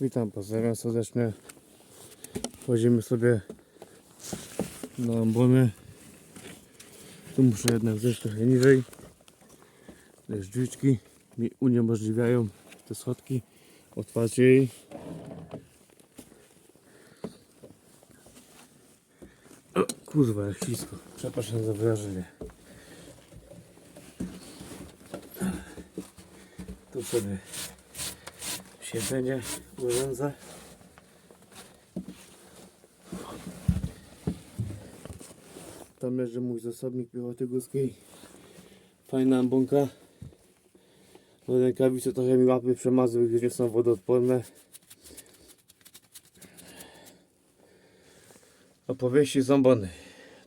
Witam, pozdrawiam serdecznie. Wchodzimy sobie na ambony. Tu muszę jednak zejść trochę niżej. Drzwiczki mi uniemożliwiają te schodki. Otwarcie jej. O, kurwa, jak ślisko. Przepraszam za wyrażenie. Tu sobie siedzenie urządzę. Tam leży mój zasobnik piechoty górskiej. Fajna ambonka. No rękawice trochę mi łapy przemazły, gdyż nie są wodoodporne. Opowieści z ambony.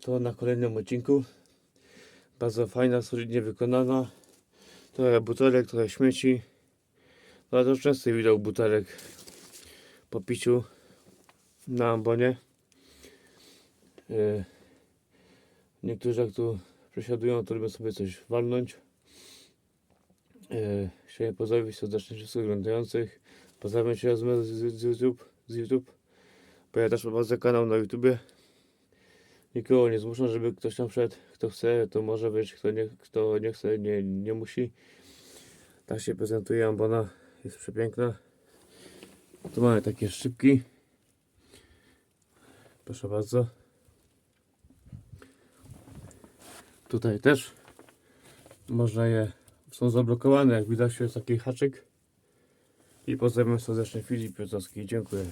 To na kolejnym odcinku. Bardzo fajna, solidnie wykonana. Trochę butelek, trochę śmieci. Bardzo często widał butelek po piciu na ambonie. E, Niektórzy jak tu przesiadują, to lubią sobie coś walnąć. E, Chciałem pozdrowić serdecznie wszystkich oglądających. Pozdrawiam Cię z, z, YouTube, z YouTube. Bo ja też prowadzę kanał na YouTubie. Nikogo nie zmuszam, żeby ktoś tam wszedł. Kto chce, to może być. Kto nie, kto nie chce, nie, nie musi. Tak się prezentuje ambona. Jest przepiękna. Tu mamy takie szybki. Proszę bardzo. Tutaj też można je, są zablokowane, jak widać jest taki haczyk. I pozdrawiam serdecznie Filip Piotrowski. Dziękuję.